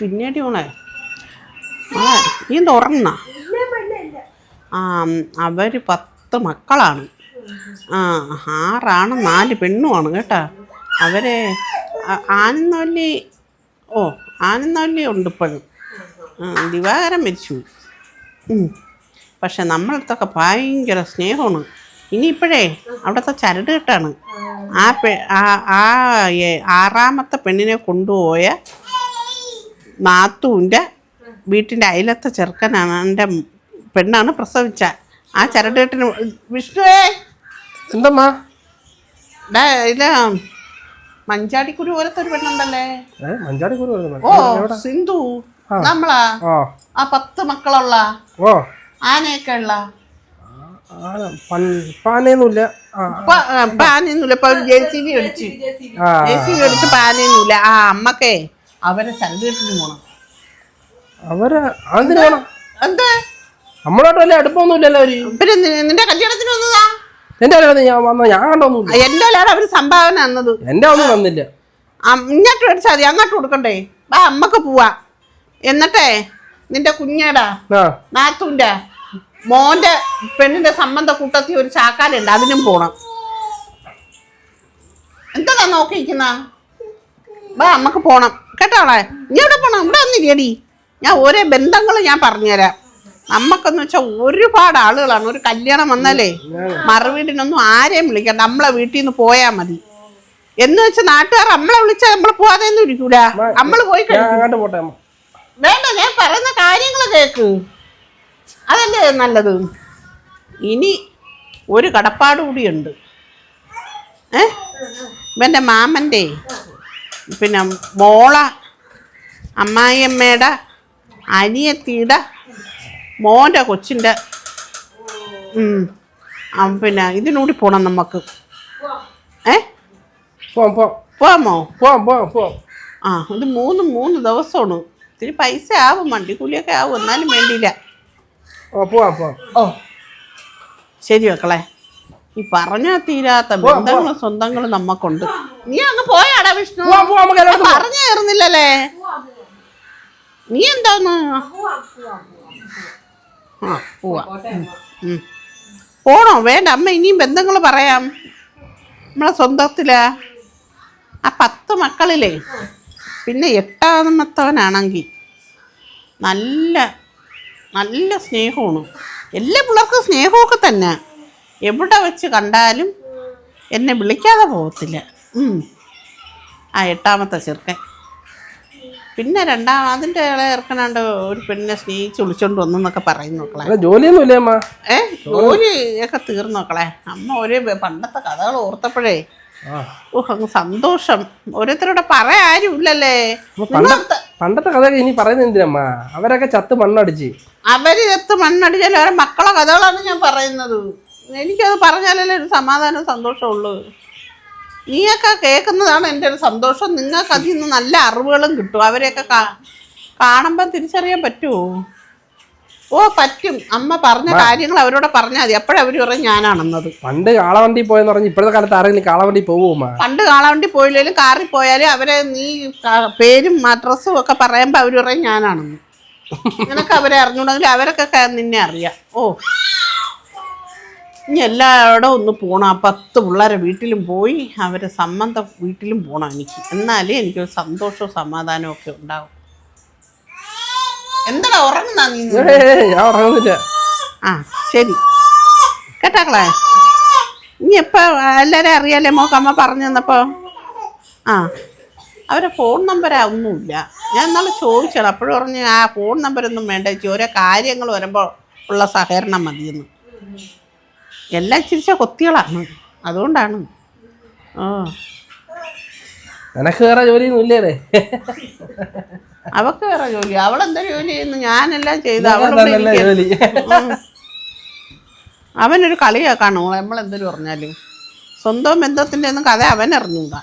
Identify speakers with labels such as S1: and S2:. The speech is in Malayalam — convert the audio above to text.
S1: പിന്നീട് ഓണേ നീ തുറന്ന ആ അവർ പത്ത് മക്കളാണ്. ആ ആറാണ് നാല് പെണ്ണുമാണ് കേട്ടാ. അവരെ ആനന്ദവല്ലി ഓ ആനന്ദവല്ലി ഉണ്ട് ഇപ്പോഴും. ദിവാകരം മരിച്ചു. പക്ഷെ നമ്മളടുത്തൊക്കെ ഭയങ്കര സ്നേഹമാണ്. ഇനിയിപ്പോഴേ അവിടുത്തെ ചരട് കെട്ടാണ്. ആ പെ ആ ആറാമത്തെ പെണ്ണിനെ കൊണ്ടുപോയ നാത്തൂന്റെ വീട്ടിന്റെ അയലത്തെ ചെറുക്കനാണ്. എന്റെ പെണ്ണാണ് പ്രസവിച്ച. ആ ചരടുകെട്ടിന് വിഷ്ണുവേ.
S2: എന്തമ്മാ?
S1: ഇല്ല മഞ്ചാടിക്കുരു പോലത്തെ ഒരു പെണ്ണുണ്ടല്ലേ? ഓ സിന്ധു. നമ്മളാ?
S2: ആ.
S1: പത്ത് മക്കളുള്ള. ആനയൊക്കെ ഉള്ള.
S2: പാനയൊന്നുമില്ല. ആ
S1: പാനൊന്നുമില്ല ഇപ്പൊ ജെ സി ബി അടിച്ച് ജെ സി ബി അടിച്ച് പാനൊന്നുമില്ല ആ അമ്മക്കേ. അവരെ ചരടുകെട്ടിന് പോണം.
S2: അവരെ അതിന് വേണം
S1: എന്താ?
S2: നമ്മളോട്ട് വലിയ അടുപ്പമൊന്നുമില്ലല്ലോ അവർ.
S1: പിന്നെ നി- നിന്റെ കല്യാണത്തിന് വന്നതാ?
S2: എന്റെ കല്യാണത്തിന് ഞാൻ വന്ന ഞാൻ
S1: കണ്ടൊന്നും അല്ലാതെ അവർ സംഭാവന തന്നത്.
S2: എന്റെ ഒന്നും വന്നില്ല.
S1: ആ, ഇങ്ങോട്ട് മേടിച്ചാൽ മതി അങ്ങോട്ട് കൊടുക്കണ്ടേ? വാ അമ്മയ്ക്ക് പോവാ. എന്നിട്ടേ നിന്റെ കുഞ്ഞേടാ
S2: ആ.
S1: നാത്തൂന്റെ മോന്റെ പെണ്ണിന്റെ സംബന്ധ കൂട്ടത്തിൽ ഒരു ചാക്കാലുണ്ട് അതിനും പോണം. എന്താ നോക്കിയിരിക്കുന്ന? വാ അമ്മയ്ക്ക് പോണം. കേട്ടോളെ നീ എവിടെ പോണം? ഇവിടെ വന്നില്ലേടി. ഞാൻ ഓരോ ബന്ധങ്ങൾ ഞാൻ പറഞ്ഞുതരാം. നമ്മക്കെന്ന് വെച്ചാൽ ഒരുപാട് ആളുകളാണ്. ഒരു കല്യാണം വന്നാലേ മറുവീടിനൊന്നും ആരെയും വിളിക്കണ്ട നമ്മളെ വീട്ടിൽ നിന്ന് പോയാൽ മതി. എന്ന് വെച്ചാൽ നാട്ടുകാർ നമ്മളെ വിളിച്ചാൽ നമ്മൾ പോവാതെ ഒന്നും ഇരിക്കൂല. നമ്മൾ പോയി വേണ്ട ഞാൻ പറയുന്ന കാര്യങ്ങൾ കേക്ക്. അതല്ലേ നല്ലത്? ഇനി ഒരു കടപ്പാട് കൂടിയുണ്ട് ഏ? ഇവന്റെ മാമന്റെ പിന്നെ മോള അമ്മായിയമ്മയുടെ അനിയത്തിയുടെ മോന്റെ കൊച്ചിന്റെ പിന്നെ ഇതിനൂടി പോണം നമുക്ക്. ഏ?
S2: പോമോ?
S1: ആ ഇത് മൂന്ന് മൂന്ന് ദിവസമാണ്. ഇത്തിരി പൈസ ആവും വണ്ടി കൂലിയൊക്കെ ആവും എന്നാലും വേണ്ടിയില്ല.
S2: ഓ
S1: ശരി മക്കളെ. ഈ പറഞ്ഞാൽ തീരാത്ത ബന്ധങ്ങളും സ്വന്തങ്ങളും നമ്മക്കുണ്ട്. നീ അങ്ങ് പോയാടാ വിഷ്ണു.
S2: പോവാം പോവാം നമുക്ക് എല്ലായിടത്തും പോവാം.
S1: പറഞ്ഞു കയറുന്നില്ലല്ലേ നീ എന്താന്ന്? ആ പോവാ. പോണോ? വേണ്ട അമ്മ ഇനിയും ബന്ധങ്ങൾ പറയാം. നമ്മളെ സ്വന്തത്തിലാ. ആ പത്ത് മക്കളിലേ പിന്നെ എട്ടാമത്തവനാണെങ്കിൽ നല്ല നല്ല സ്നേഹമാണ്. എല്ലാ പിള്ളേർക്കും സ്നേഹമൊക്കെ തന്നെ. എവിടെ വെച്ച് കണ്ടാലും എന്നെ വിളിക്കാതെ പോകത്തില്ല. ആ എട്ടാമത്തെ ചെറുക്കൻ. പിന്നെ രണ്ടാം അതിന്റെ ഇളയ ഇറക്കണാണ്ട് ഒരു പെണ്ണിനെ സ്നേഹിച്ച് വിളിച്ചോണ്ട് വന്നെന്നൊക്കെ പറയുന്നു മക്കളെ.
S2: അല്ല ജോലിയൊന്നും ഇല്ലേ അമ്മ?
S1: ഏ ജോലി ഒക്കെ തീർന്നു മക്കളെ. അമ്മ ഒരു പണ്ടത്തെ കഥകൾ ഓർത്തപ്പോഴേ. ഓഹ് അങ്ങ് സന്തോഷം. ഓരോരുത്തരോടെ പറയാൻ ആരും ഇല്ലല്ലേ.
S2: പണ്ട പണ്ടത്തെ കഥകൾ ഇനി പറയുന്നത് എന്തിനമ്മ? അവരൊക്കെ ചത്ത് മണ്ണടിച്ച്.
S1: അവർ ചത്ത് മണ്ണടിച്ചാലും അവരെ മക്കളെ കഥകളാണ് ഞാൻ പറയുന്നത്. എനിക്കത് പറഞ്ഞാലല്ലേ ഒരു സമാധാനം സന്തോഷമുള്ളൂ നീയൊക്കെ കേൾക്കുന്നതാണ് എന്റെ ഒരു സന്തോഷം. നിങ്ങൾക്ക് അതിൽ നിന്ന് നല്ല അറിവുകളും കിട്ടും. അവരെയൊക്കെ കാ- കാണുമ്പോൾ തിരിച്ചറിയാൻ പറ്റുമോ ഓ പറ്റും. അമ്മ പറഞ്ഞ കാര്യങ്ങൾ അവരോട് പറഞ്ഞാൽ മതി. അപ്പോഴവർ പറയും ഞാനാണെന്നത്.
S2: പണ്ട് കാളവണ്ടി പോയെന്ന് പറഞ്ഞ് ഇപ്പോഴത്തെ കാലത്ത് ആരെങ്കിലും കാളവണ്ടി പോകുമോ
S1: പണ്ട് കാളവണ്ടി പോയില്ലെങ്കിലും കാറിൽ പോയാലും അവരെ നീ പേരും അഡ്രസ്സും ഒക്കെ പറയുമ്പോൾ അവർ പറയും ഞാനാണെന്ന്. നിനക്ക് അവരെ അറിഞ്ഞുണ്ടെങ്കിൽ അവരൊക്കെ നിന്നെ അറിയാം. ഓ. ഇനി എല്ലായിടവും ഒന്ന് പോകണം ആ പത്ത് പിള്ളേരെ വീട്ടിലും പോയി അവരെ സംബന്ധ വീട്ടിലും പോകണം എനിക്ക്. എന്നാലേ എനിക്കൊരു സന്തോഷവും സമാധാനവും ഒക്കെ ഉണ്ടാവും. എന്താ ഉറങ്ങുന്ന നീ
S2: ഏയ് ഉറങ്ങുന്നില്ല.
S1: ആ ശരി. കേട്ടാക്കളെ ഇനി എപ്പോൾ എല്ലാവരെയും അറിയാലേ മോക്കമ്മ പറഞ്ഞു തന്നപ്പോൾ ആ അവരെ ഫോൺ നമ്പർ ഒന്നുമില്ല. ഞാൻ ഇന്നാൾ ചോദിച്ചാണ് അപ്പോഴും പറഞ്ഞു ആ ഫോൺ നമ്പരൊന്നും വേണ്ട ചേച്ചി ഓരോ കാര്യങ്ങൾ വരുമ്പോൾ ഉള്ള സഹകരണം മതിയെന്ന്. എല്ലാം ചിരിച്ച കൊത്തികളാണ് അതുകൊണ്ടാണ്. ഓ
S2: നിനക്ക് വേറെ ജോലിയൊന്നും ഇല്ലേ
S1: അവക്ക് വേറെ ജോലി. അവളെന്താ ജോലി ചെയ്യുന്നു? ഞാനെല്ലാം ചെയ്ത്
S2: ജോലി.
S1: അവനൊരു കളിയാക്കാണ് നമ്മളെന്തൊരു പറഞ്ഞാലും. സ്വന്തം ബന്ധത്തിന്റെ ഒന്നും കഥ അവൻ അറിഞ്ഞൂടാ